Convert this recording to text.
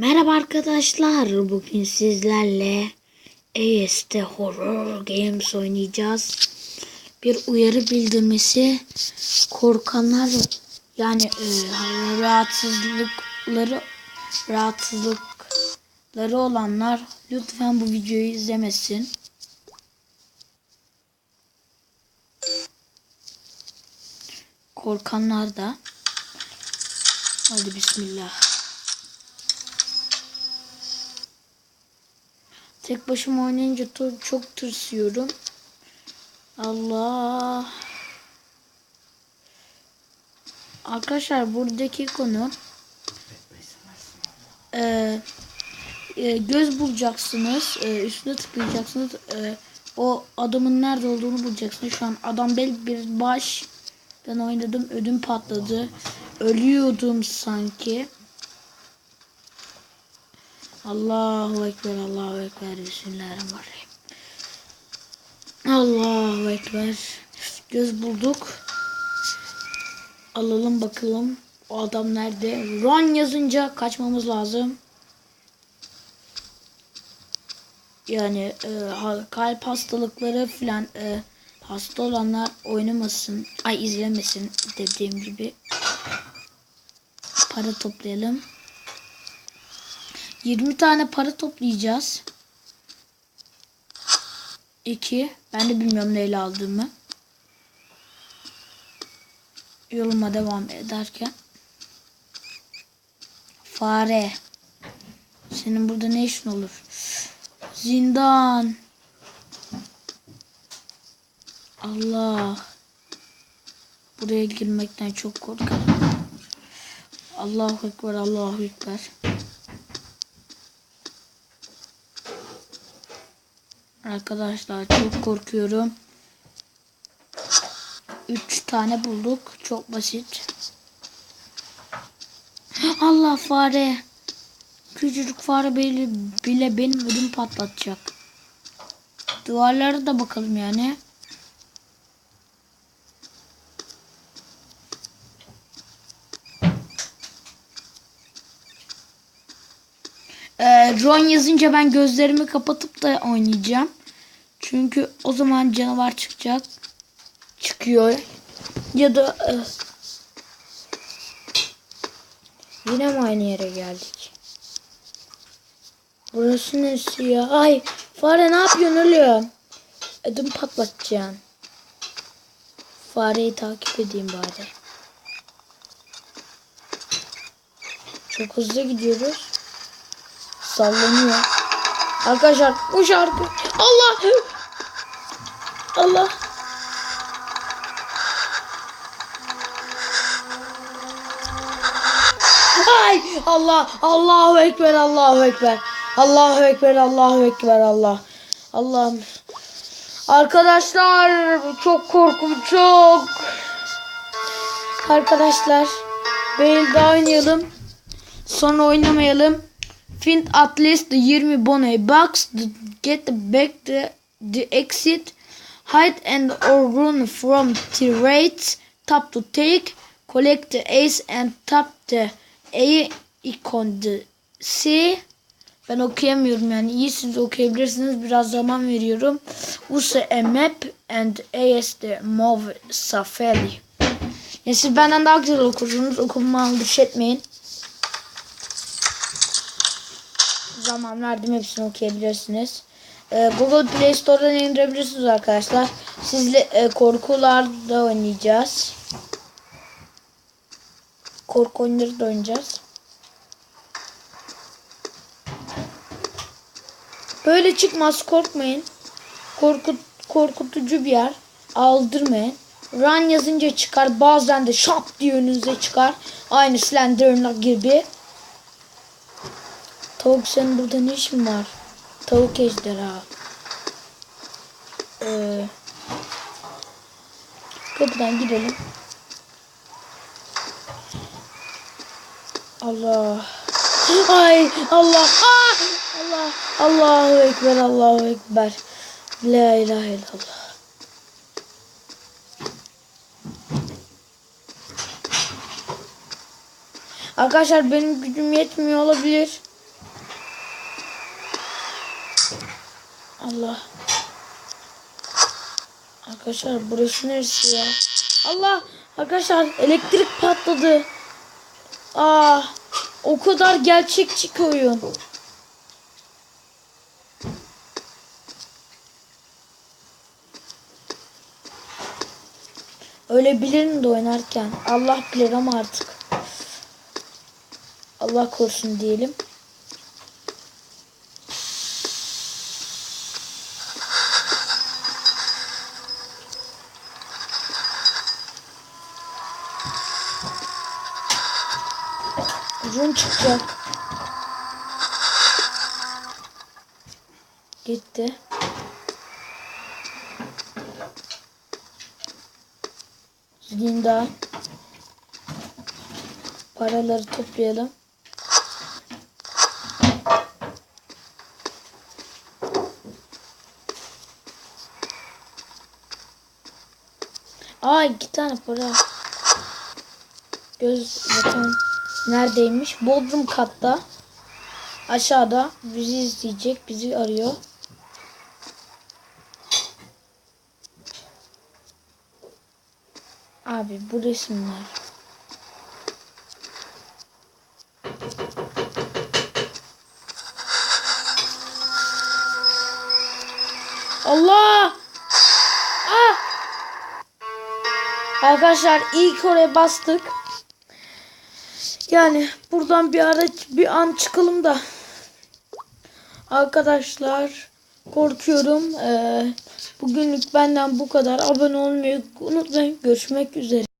Merhaba arkadaşlar. Bugün sizlerle EST Horror Games oynayacağız. Bir uyarı bildirmesi korkanlar yani e, rahatsızlıkları rahatsızlıkları olanlar lütfen bu videoyu izlemesin. Korkanlar da Hadi bismillah. Tek başıma oynayınca çok tırsıyorum. Allah. Arkadaşlar buradaki konu e, e, göz bulacaksınız. E, üstüne tıklayacaksınız. E, o adamın nerede olduğunu bulacaksınız. Şu an adam bel bir baş. Ben oynadım. Ödüm patladı. Ölüyordum sanki. Allahu Ekber, Allahu Ekber, Bismillahirrahmanirrahim. Allahu Ekber. Göz bulduk. Alalım bakalım. O adam nerede? Run yazınca kaçmamız lazım. Yani e, kalp hastalıkları filan e, hasta olanlar oynamasın. Ay izlemesin dediğim gibi. Para toplayalım. 20 tane para toplayacağız. 2. Ben de bilmiyorum neyle aldığımı. Yoluma devam ederken. Fare. Senin burada ne işin olur? Zindan. Allah. Buraya girmekten çok korkarım. Allahu Ekber, Allahu Ekber. Arkadaşlar çok korkuyorum. 3 tane bulduk. Çok basit. Allah fare. Küçücük fare bile, bile benim ödüm patlatacak. Duvarlara da bakalım yani. Ee, Ron yazınca ben gözlerimi kapatıp da oynayacağım. Çünkü o zaman canavar çıkacak. Çıkıyor. Ya da e, yine mi aynı yere geldik? Burası neresi ya? Ay fare ne yapıyorsun ölüyor? Ödüm patlatacaksın. Fareyi takip edeyim bari. Çok hızlı gidiyoruz. Sallanıyor. Arkadaşlar bu şarkı. Allah. Allah. Ay Allah. Allahu ekber. Allahu ekber. Allahu ekber. Allahu ekber. Allah. Allah'ım. Arkadaşlar çok korkunç çok. Arkadaşlar Bale'de oynayalım. Sonra oynamayalım. Find at least the 20 bonnet bucks to get back the, the exit. Hide and or run from tirates. Tap to take. Collect the ace and tap the A icon the C. Ben okuyamıyorum yani. İyi siz okuyabilirsiniz. Biraz zaman veriyorum. Use a map and AS the move safari. Yani siz benden daha güzel okursunuz. Okumama aldırış. Zaman verdim hepsini okuyabilirsiniz. Ee, Google Play Store'dan indirebilirsiniz arkadaşlar. Sizle e, korkularda oynayacağız. Korku oyunları da oynayacağız. Böyle çıkmaz korkmayın. Korkut, korkutucu bir yer. Aldırmayın. Run yazınca çıkar. Bazen de şap diye önünüze çıkar. Aynı Slenderman gibi. Tavuk senin burada ne işin var? Tavuk ejderha. Ee, kapıdan girelim. Allah. Ay Allah. Aa! Allah. Allahu Ekber. Allahu Ekber. La ilahe illallah. Arkadaşlar benim gücüm yetmiyor olabilir. Allah. Arkadaşlar burası neresi ya? Allah. Arkadaşlar elektrik patladı. Aa. O kadar gerçekçi ki oyun. Öyle bilirim de oynarken. Allah bilir ama artık. Allah korusun diyelim. Run çıkacak. Gitti. Linda. Paraları toplayalım. Aa iki tane para. Göz bakalım neredeymiş? Bodrum katta. Aşağıda bizi izleyecek. Bizi arıyor. Abi bu resimler. Allah! Ah! Arkadaşlar ilk oraya bastık. Yani buradan bir ara bir an çıkalım da. Arkadaşlar korkuyorum. Ee, bugünlük benden bu kadar. Abone olmayı unutmayın. Görüşmek üzere.